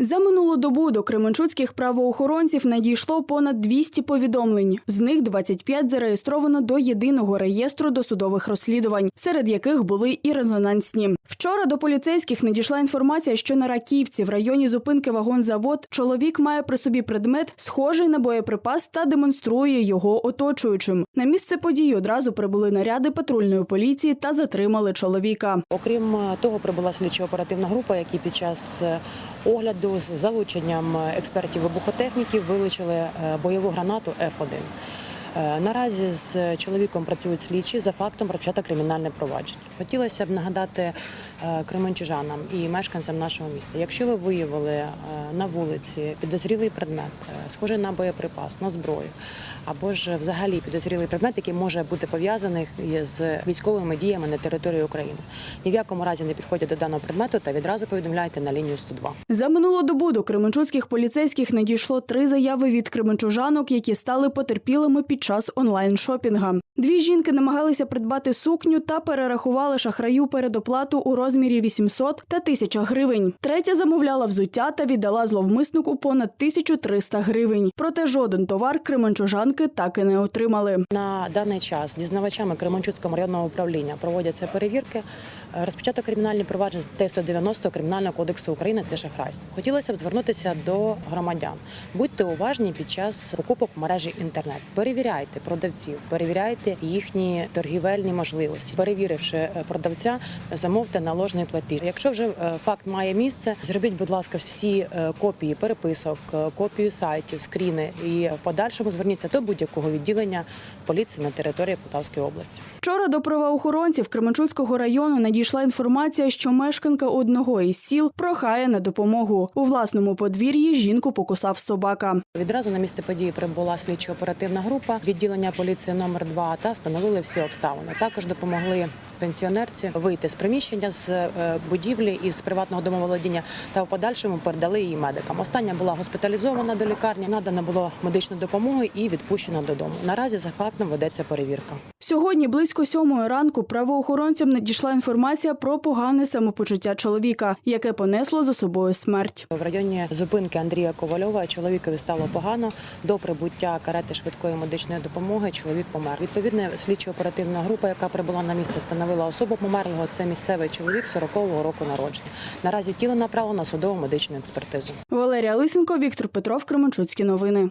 За минулу добу до кременчуцьких правоохоронців надійшло понад 200 повідомлень. З них 25 зареєстровано до єдиного реєстру досудових розслідувань, серед яких були і резонансні. Вчора до поліцейських надійшла інформація, що на Раківці в районі зупинки вагонзавод чоловік має при собі предмет, схожий на боєприпас, та демонструє його оточуючим. На місце події одразу прибули наряди патрульної поліції та затримали чоловіка. Окрім е, того, прибула слідчо-оперативна група, які під час е, огляду з залученням е, експертів вибухотехніки вилучили е, бойову гранату F1. Е, Наразі з чоловіком працюють слідчі за фактом розпочато кримінальне провадження. Хотілося б нагадати е, кременчужанам і мешканцям нашого міста. Якщо ви виявили е, на вулиці підозрілий предмет, схожий на боєприпас, на зброю, або ж взагалі підозрілий предмет, який може бути пов'язаний з військовими діями на території України, ні в якому разі не підходять до даного предмету та відразу повідомляйте на лінію 102. За минулу добу до кременчуцьких поліцейських надійшло три заяви від кременчужанок, які стали потерпілими під час онлайн-шопінга. Дві жінки намагалися придбати сукню та перерахували шахраю передоплату у розмірі 800 та 1000 гривень. Третя замовляла взуття та віддала зловмиснику понад 1300 гривень. Проте жоден товар кременчужанки так і не отримали. На даний час дізнавачами Кременчуцького районного управління проводяться перевірки. Е, Розпочато кримінальні провадження з 190 Кримінального кодексу України це шахрайство. Хотілося б звернутися до громадян. Будьте уважні під час покупок в мережі інтернет. Перевіряйте продавців, перевіряйте їхні торгівельні можливості. Перевіривши е, продавця, замовте наложний платіж. Якщо вже е, факт має місце, зробіть, будь ласка, всі е, копії переписок, копію сайтів, скріни і в подальшому зверніться до будь-якого відділення поліції на території Полтавської області. Вчора до правоохоронців Кременчуцького району надійшла інформація, що мешканка одного із сіл прохає на допомогу. У власному подвір'ї жінку покусав собака. Відразу на місце події прибула слідчо-оперативна група відділення поліції номер 2 та встановили всі обставини. Також допомогли пенсіонерці вийти з приміщення з будівлі будівлі із приватного домоволодіння та в подальшому передали її медикам. Остання була госпіталізована до лікарні, надано було медичну допомогу і відпущена додому. Наразі за фактом ведеться перевірка. Сьогодні близько сьомої ранку правоохоронцям надійшла інформація про погане самопочуття чоловіка, яке понесло за собою смерть. В районі зупинки Андрія Ковальова чоловікові стало погано. До прибуття карети швидкої медичної допомоги чоловік помер. Відповідно, слідчо-оперативна група, яка прибула на місце, встановила особу померлого. Це місцевий чоловік 40-го року народження. Наразі тіло направлено на судово медичну експертизу. Валерія Лисенко, Віктор Петров, Кременчуцькі новини.